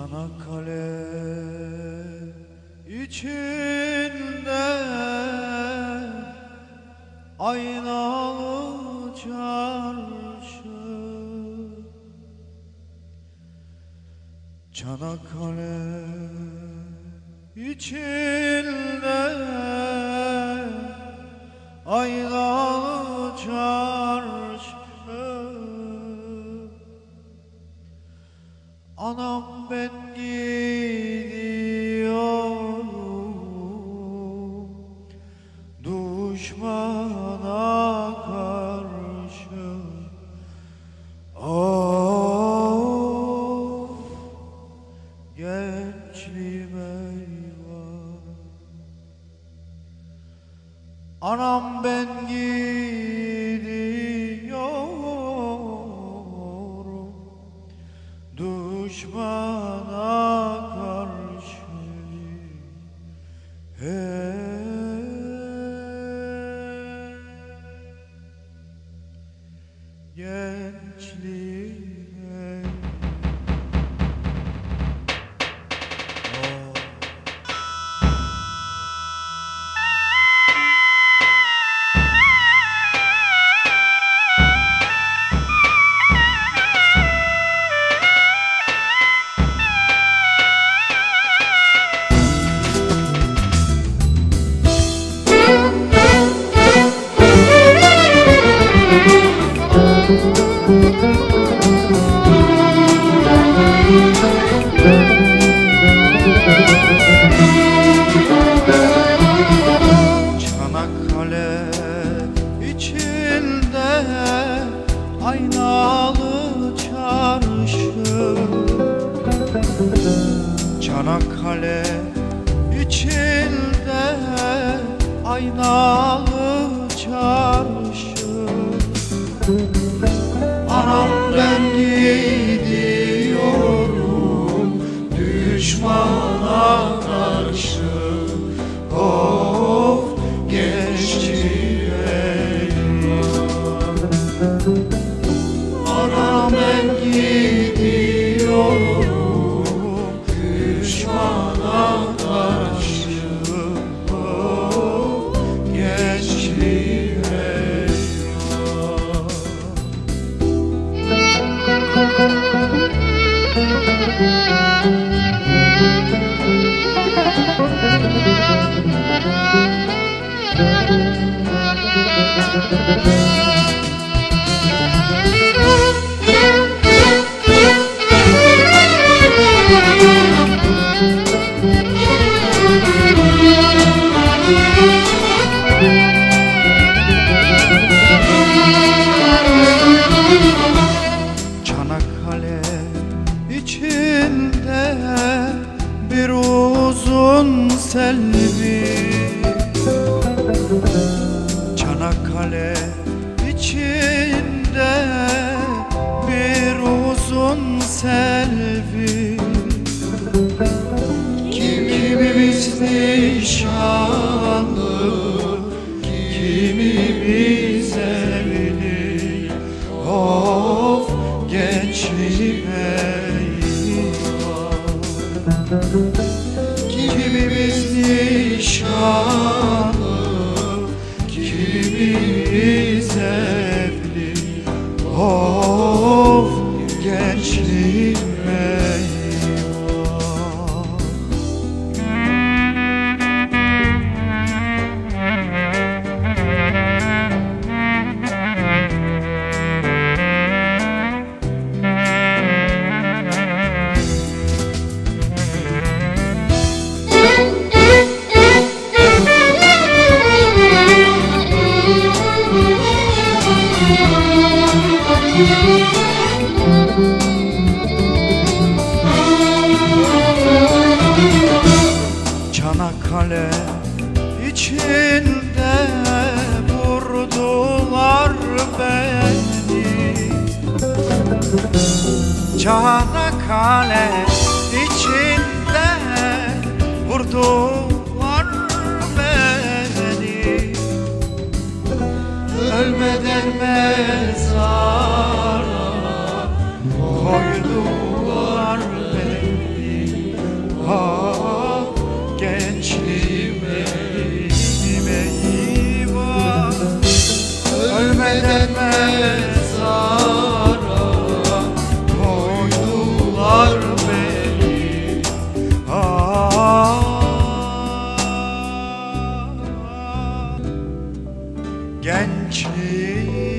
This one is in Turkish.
Çanakkale içinde aynalı çarşı. Çanakkale içinde Anam ben gidiyorum. Düşmana Gençliğe Çanakkale içinde aynalı çarşı. Çanakkale içinde aynalı Anam Çanakkale içinde bir uzun selvi Çanakkale içinde bir uzun selvi. Kimimiz nişanlı Kimimiz evli Of gençliğim eyvah Kimimiz nişanlı Çanakkale içinde vurdular beni. Çanakkale içinde vurdular beni. Ölmeden mezara gençliğim